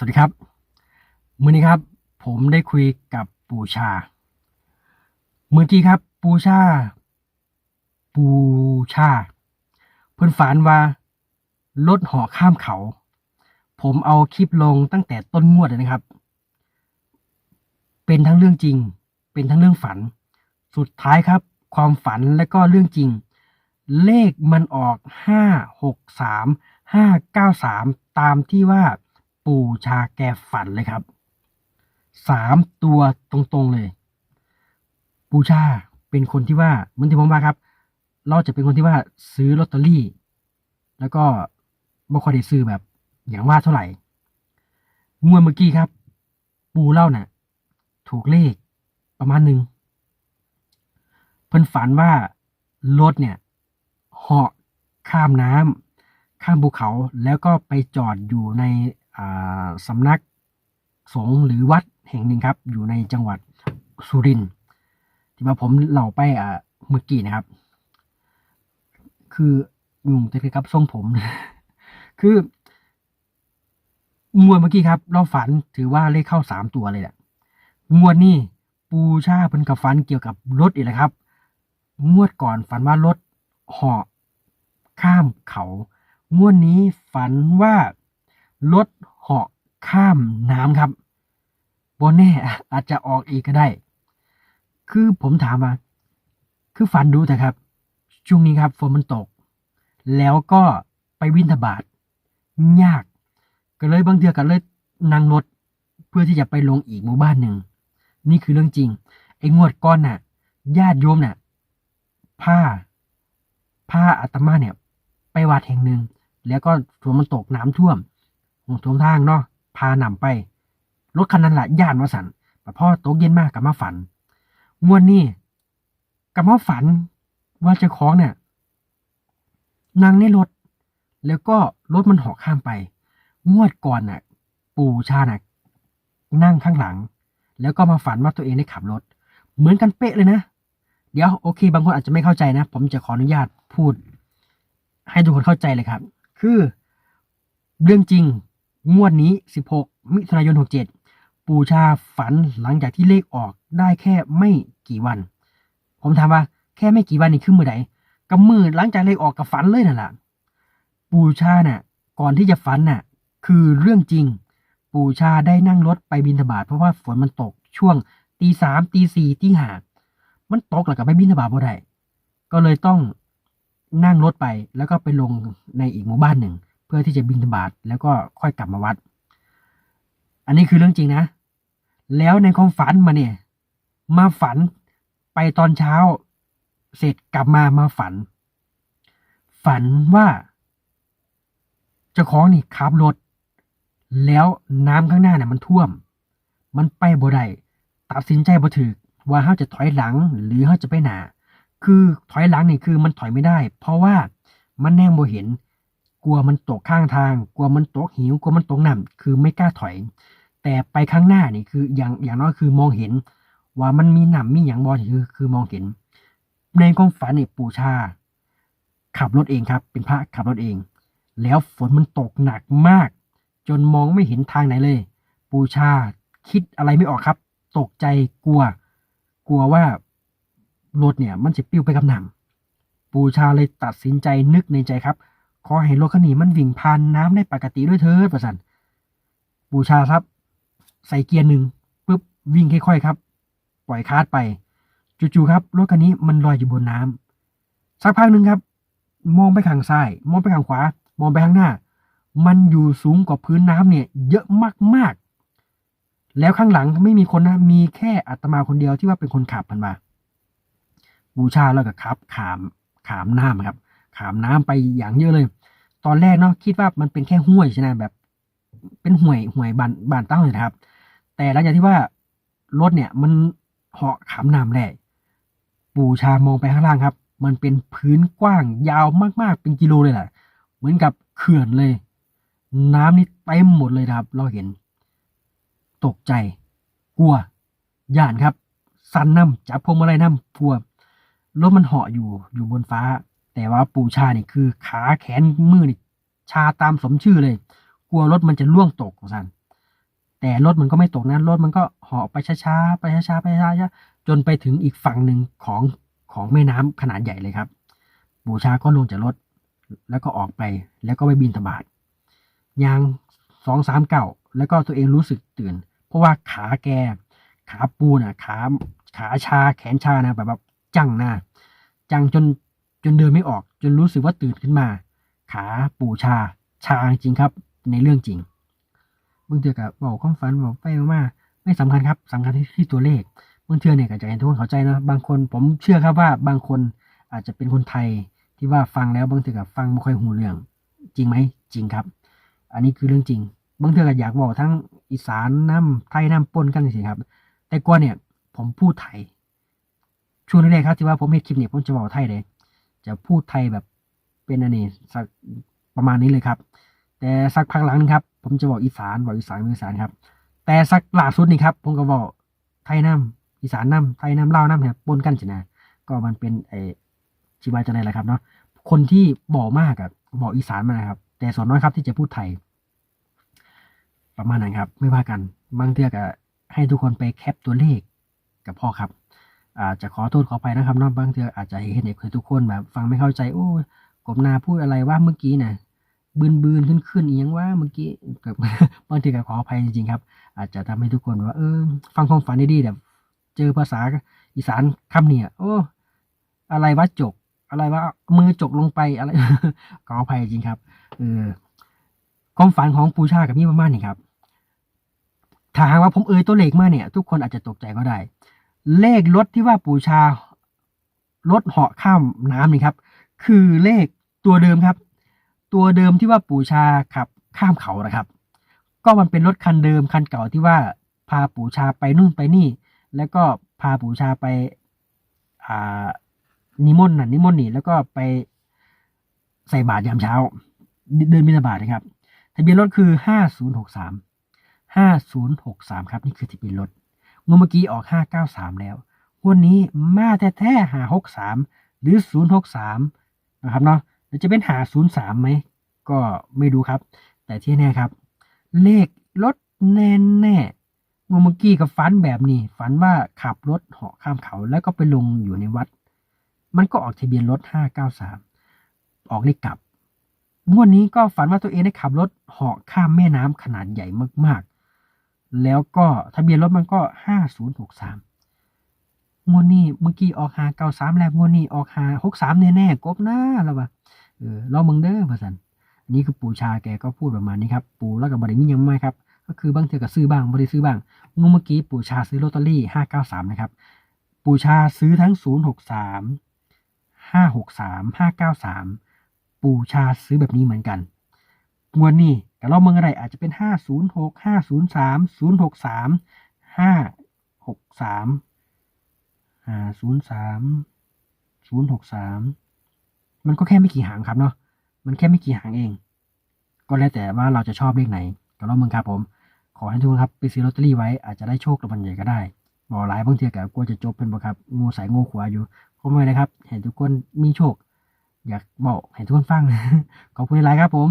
สวัสดีครับมือนี้ครับ ผมได้คุยกับปูชา เมื่อกี้ครับปูชา ปูชา เพิ่อนฝันว่ารถห่อข้ามเขา ผมเอาคลิปลงตั้งแต่ต้นงวดเลยนะครับ เป็นทั้งเรื่องจริง เป็นทั้งเรื่องฝัน สุดท้ายครับ ความฝันและก็เรื่องจริง เลขมันออกห้าหกสามห้าเก้าสามตามที่ว่า ปู่ชาแกฝันเลยครับสามตัวตรงๆเลย ปู่ชาเป็นคนที่ว่าเหมือนที่ผมว่าครับ เราจะเป็นคนที่ว่าซื้อลอตเตอรี่ แล้วก็บ่ค่อยได้ซื้อแบบ อย่างว่าเท่าไหร่งวดเมื่อกี้ครับ ปูเล่าน่ะ ถูกเลขประมาณหนึ่งเพิ่นฝันว่ารถเนี่ยเหาะข้ามน้ำข้ามภูเขาแล้วก็ไปจอดอยู่ใน สำนักสงฆ์หรือวัดแห่งหนึ่งครับ อยู่ในจังหวัดสุรินทร์ที่ว่าผมเล่าไปเมื่อกี้นะครับ คือยุ่งแต่กับทรงผม คืองวดเมื่อกี้ครับ เราฝันถือว่าเลขเข้าสามตัวเลยแหละงวดนี้ปูชาเพิ่นกับฝันเกี่ยวกับรถอีกแล้วครับ งวดก่อนฝันว่ารถเหาะข้ามเขา งวดนี้ฝันว่า รถเหาะข้ามน้ำครับบนแน่อาจจะออกอีกก็ได้ คือผมถามว่า คือฝันดูแต่ครับ ช่วงนี้ครับฝนมันตก แล้วก็ไปวินทบาทยาก ก็เลยบางเทือก็เลยนั่งรถเพื่อที่จะไปลงอีกหมู่บ้านหนึ่ง นี่คือเรื่องจริง ไอ้งวดก้อนน่ะ ญาติโยมน่ะ ผ้า ผ้าอาตมาเนี่ย ไปวัดแห่งหนึ่ง แล้วก็ฝนมันตกน้ำท่วม ท่มทางเนาะพาหนำไป รถคันนั้นแหละย่านวสันแต่พ่อตกเย็นมากกับมาฝันงวดนี้กับมาฝันว่าเจ้าของเนี่ยนั่งในรถ แล้วก็รถมันหาะข้ามไป งวดก่อนน่ะ ปู่ชาน่ะนั่งข้างหลัง แล้วก็มาฝันว่าตัวเองได้ขับรถ เหมือนกันเป๊ะเลยนะ เดี๋ยวโอเค บางคนอาจจะไม่เข้าใจนะ ผมจะขออนุญาตพูด ให้ทุกคนเข้าใจเลยครับ คือเรื่องจริง งวดนี้ 16 มิถุนายน 67 ปูชาฝันหลังจากที่เลขออกได้แค่ไม่กี่วัน ผมถามว่าแค่ไม่กี่วันนี่คือมือไหนก็มือหลังจากเลขออกกับฝันเลยนั่นแหละปูชาน่ะ ก่อนที่จะฝันน่ะ คือเรื่องจริง ปูชาได้นั่งรถไปบินทบาทเพราะว่าฝนมันตกช่วงตีสามตีสี่ตีห้ามันตกแล้วก็ไปบินทบาทบ่ได้ก็เลยต้องนั่งรถไปแล้วก็ไปลงในอีกหมู่บ้านหนึ่ง เพื่อที่จะบินทบาทแล้วก็ค่อยกลับมาวัด อันนี้คือเรื่องจริงนะ แล้วในความฝันมาเนี่ย มาฝันไปตอนเช้า เสร็จกลับมามาฝัน ฝันว่าเจ้าของนี่ขับรถแล้วน้ำข้างหน้าเนี่ยมันท่วม มันไปบ่ได้ตัดสินใจบ่ถือว่าเขาจะถอยหลังหรือเขาจะไปหนา คือถอยหลังนี่คือมันถอยไม่ได้ เพราะว่ามันแน่งบ่เห็น กลัวมันตกข้างทาง กลัวมันตกหิว กลัวมันตกน้ำคือไม่กล้าถอย แต่ไปข้างหน้านี่คืออย่างอย่างน้อยคือมองเห็น ว่ามันมีหนำมีอย่างบอคือคือมองเห็น ในความฝันนี่ปู่ชา ขับรถเองครับ เป็นพระขับรถเอง แล้วฝนมันตกหนักมาก จนมองไม่เห็นทางไหนเลย ปูชาคิดอะไรไม่ออกครับ ตกใจกลัว กลัวว่ารถเนี่ย มันจะปิ้วไปกับน้ำปูชาเลยตัดสินใจนึกในใจครับ ขอให้รถคันนี้มันวิ่งผ่านน้ำได้ปกติด้วยเถิดประสันปูชาครับ ใส่เกียร์หนึ่งปุ๊บวิ่งค่อยๆครับ ปล่อยคาร์ดไปจู่ๆครับรถคันนี้มันลอยอยู่บนน้ำสักพักหนึ่งครับ มองไปข้างซ้าย มองไปข้างขวา มองไปข้างหน้า มันอยู่สูงกว่าพื้นน้ำเนี่ย เยอะมากๆ แล้วข้างหลังไม่มีคนนะมีแค่อาตมาคนเดียวที่ว่าเป็นคนขับมันมาบูชาแล้วก็ขับ ขามขามน้ำครับ ขามน้ำไปอย่างเยอะเลย ตอนแรกเนาะคิดว่ามันเป็นแค่ห้วยใช่ไหมแบบ เป็นห่วยห่วยบานบานเต้าเลยนะครับ แต่หลังจากที่ว่ารถเนี่ยมันเหาะขามน้ำแหละปูชามองไปข้างล่างครับ มันเป็นพื้นกว้างยาวมากๆเป็นกิโลเลยแหละเหมือนกับเขื่อนเลย น้ำนี่เต็มหมดเลยครับ เราเห็น ตกใจ กลัวย่านครับ สันน้ำจับพวงมาลัยน้ำพัวรถมันเหาะอยู่อยู่บนฟ้า แต่ว่าปูชานี่คือขาแขนมือนี่ชาตามสมชื่อเลย กลัวรถมันจะล่วงตกสันแต่รถมันก็ไม่ตกนะรถมันก็เหาะไปช้าๆไปช้าๆไปช้าๆจนไปถึงอีกฝั่งหนึ่งของของแม่น้ำขนาดใหญ่เลยครับปู่ชาก็ลงจากรถ แล้วก็ออกไปแล้วก็ไปบินธบาตยางสองสามเก่าแล้วก็ตัวเองรู้สึกตื่น เพราะว่าขาแกขาปูน่ะขาขาชาแขนชานะแบบแบบจังหน้าจังจน จนเดินไม่ออก จนรู้สึกว่าตื่นขึ้นมา ขาปูชา ชาจริงครับ ในเรื่องจริงบางเทือกับบอกความฝันบอกไปมาไม่สำคัญครับสำคัญที่ที่ตัวเลขบางเทือเนี่ยก็จะเห็นทุกคนเข้าใจนะบางคนผมเชื่อครับว่าบางคนอาจจะเป็นคนไทยที่ว่าฟังแล้วบางเทือกับฟังไม่ค่อยหูเรื่อง จริงไหมจริงครับ อันนี้คือเรื่องจริง บางเทือก็อยากบอกทั้งอีสานน้ำไทยน้ำปนกันสิครับ แต่ก่อนเนี่ยผมพูดไทยช่วงแรกครับที่ว่าผมเห็นคลิปเนี่ยผมจะบอกไทยเลย จะพูดไทยแบบเป็นอันนี้สักประมาณนี้เลยครับ แต่สักพักหลังนึงครับ ผมจะบอกอีสานบอกอีสานอีสานครับ แต่สักล่าสุดนี่ครับผมก็บอกไทยน้ำอีสานน้ำไทยน้ำเล่าวน้ำเนี่ยปนกันจินะก็มันเป็นไอชีวาจะไหนแหละครับเนาะคนที่บอกมากอะบอกอีสานมานะครับ แต่ส่วนน้อยครับที่จะพูดไทย ประมาณนั้นครับ ไม่ว่ากันบางเทือกอะให้ทุกคนไปแคปตัวเลขกับพ่อครับ อาจจะขอโทษขออภัยนะครับนอกบางเทืออาจจะเห็นเด็กทุกคนแบบ ฟังไม่เข้าใจโอ้กบนาพูดอะไรว่าเมื่อกี้น่ะบืนบืนขึ้นขึ้นเอียงว่าเมื่อกี้กับบางทีก็ขออภัยจริงๆครับ อาจจะทำให้ทุกคนว่า เออ ฟังความฝันดีๆแบบเจอภาษาอีสานคำเนี่ย โอ้ อะไรวะจก อะไรวะมือจกลงไปอะไรขออภัยจริงครับเออความฝันของปูชากับนี่ประมาณนี้ครับถ้าหากว่าผมเอ่ยตัวเลขมาเนี่ย ทุกคนอาจจะตกใจก็ได้ เลขรถที่ว่าปู่ชารถเหาะข้ามน้ำนี่ครับ คือเลขตัวเดิมครับ ตัวเดิมที่ว่าปู่ชาขับข้ามเขานะครับ ก็มันเป็นรถคันเดิมคันเก่าที่ว่าพาปู่ชาไปนู่นไปนี่ แล้วก็พาปู่ชาไปอ่านิมนต์น่ะนิมนต์นี่แล้วก็ไปใส่บาตรยามเช้า เดินบิณฑบาตนะครับ ทะเบียนรถคือห้าศูนย์หกสามห้าศูนย์หกสามครับ นี่คือทะเบียนรถ งเมื่อกี้ออกห้าเก้าสามแล้ววดนี้มาแท้แท้หาหกสามหรือศูนย์หกสามนะครับเนาะแล้วจะเป็นหาศูนย์สามไหม ก็ไม่รู้ครับ แต่ที่แน่ครับ เลขรถแน่แน่งเมื่อกี้กับฝันแบบนี้ ฝันว่าขับรถเหาะข้ามเขาแล้วก็ไปลงอยู่ในวัด มันก็ออกทะเบียนรถห้าเก้าสามออกเลขกลับงวดนี้ก็ฝันว่าตัวเองได้ขับรถเหาะข้ามแม่น้ำขนาดใหญ่มากๆ แล้วก็ทะเบียนรถมันก็ห้าศูนย์หกสามงวดนี้เมื่อกี้ออกหาเก้าสามแล้วงวดนี้ออกหาหกสามแน่ๆกบหน้าแล้ววะเออลองเบิ่งเด้อพ่สันนนี้คือปู่ชาแกก็พูดประมาณนี้ครับ ปู่แล้วกับบริมียังไม่ครับ ก็คือบางเทือก็ซื้อบ้างบริซื้อบ้างงวดเมื่อกี้ปู่ชาซื้อลอตเตอรี่ห้าเก้าสามนะครับ ปู่ชาซื้อทั้งศูนย์หกสามห้าหกสามห้าเก้าสามปู่ชาซื้อแบบนี้เหมือนกัน งวดนี้แต่เราเมืองอะไรอาจจะเป็นห้าศูนย์หกห้าศูนย์สามศูนย์หกสามห้าหกสามศูนย์สามศูนย์หกสามมันก็แค่ไม่กี่หางครับเนาะมันแค่ไม่กี่หางเอง ก็แล้วแต่ว่าเราจะชอบเลขไหนก็ลองเมืองครับผม ขอให้ทุกคนครับไปซื้อลอตเตอรี่ไว้อาจจะได้โชครางวัลใหญ่ก็ได้บอกหลายบางทีก็กลัวจะจบเป็นบ่ครับงูสายงูขวาอยู่ก็ไม่เลยครับเห็นทุกคนมีโชค อยากบอกให้ทุกคนฟังขอบคุณหลายครับผม